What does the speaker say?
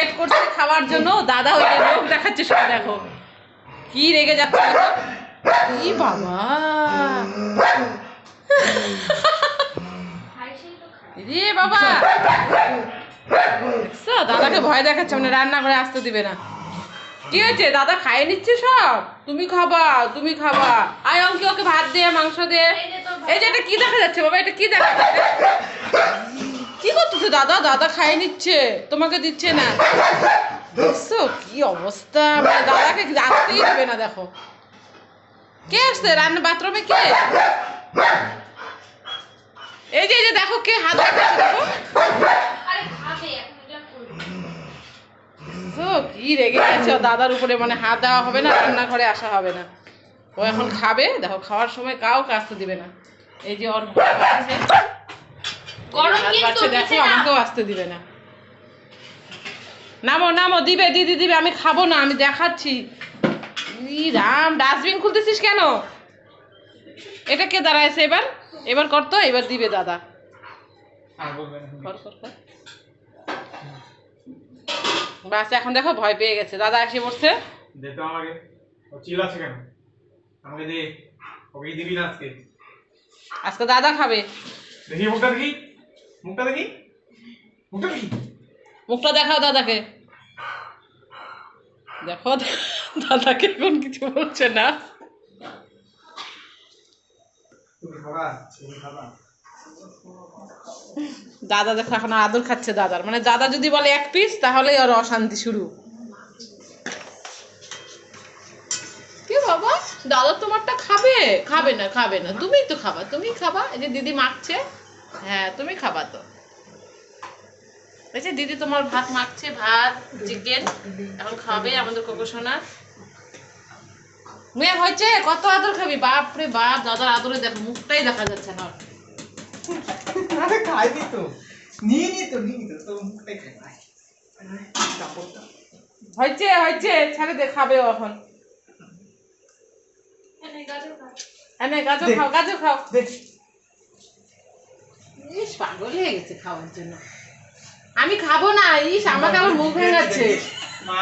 Wait করছে খাওয়ার জন্য। দাদা ওই লোক দেখাচ্ছে সব দেখো। কি রেগে যাচ্ছে কি বাবা। রে বাবা। দেখছ দাদাকে ভয় দেখাচ্ছে মানে রান্না করে আসতে দিবে না। কি হয়েছে? দাদা খাইয়ে নিচ্ছে সব? তুমি খাবা তুমি খাবা। আয় অঙ্কি, ওকে ভাত দে, মাংস দে। এই যে এটা কি দেখা যাচ্ছে বাবা? এটা কি দেখা যাচ্ছে? কি করতেছে? দাদা দাদা খাইয়ে নিচ্ছে। তোমাকে দিচ্ছে না। দেখছ কি অবস্থা? মানে দাদাকে আসতেই দেবে না দেখো। কে আসছে? রান্না বাথরুমে কে? এই যে এই যে দেখো কে হাত দেখো। কি রেগে গেছে। দাদার উপরে মানে হাত দেওয়া হবে না রান্নাঘরে আসা হবে না। ও এখন খাবে। দেখো খাওয়ার সময় কাউকে আসতে দিবে না। এই যে ওর। গরম কিন্তু দেখো দিছে না। আমাকেও আসতে দিবে না। নামো নামো দিবে দিদি দিবে আমি খাব না আমি দেখাচ্ছি। রাম ডাস্টবিন খুলতেছিস কেন? এটা কে দাঁড়াইছে এবার? এবার কর তো এবার দিবে দাদা। আর বলবেন কর কর কর। বাস এখন দেখো ভয় পেয়ে গেছে। দাদা এসে পড়ছে। দে তো আমাকে। ও চিল কেন? আমাকে দে। ওকে দিবি না আজকে। আজকে দাদা খাবে। দেখি মুখটা দেখি। মুখটা দেখি? মুখটা দেখি? মুখটা দেখাও দাদাকে। দেখো দাদাকে এখন কিছু বলছে না। দাদা দেখো এখন আদর খাচ্ছে দাদার। মানে দাদা যদি বলে এক পিস তাহলেই ওর অশান্তি শুরু। কি বাবা? দাদা তোমারটা খাবে? খাবে না খাবে না। তুমিই তো খাবা তুমি খাবা। এই যে দিদি মাখছে। হ্যাঁ তুমি খাবা তো। এই যে দিদি তোমার ভাত মাখছে ভাত চিকেন এখন খাবে আমাদের কোকো সোনা। মেয়ে হয়েছে কত আদর খাবি? বাপ রে বাপ দাদার আদরে দেখো মুখটাই দেখা যাচ্ছে না। আরে খাইনি তো। নিয়ে নি তো নিয়ে নি তো তোর মুখটাই খাই। কাপড়টা। হয়েছে হয়েছে ছেড়ে দে খাবে এখন। এনে গাজর দে। খাও গাজর খাও। দেখ ইস পাগল হয়ে গেছে খাওয়ার জন্য। আমি খাব না ইস আমাকে আমার মুখ ভেঙাচ্ছে। মা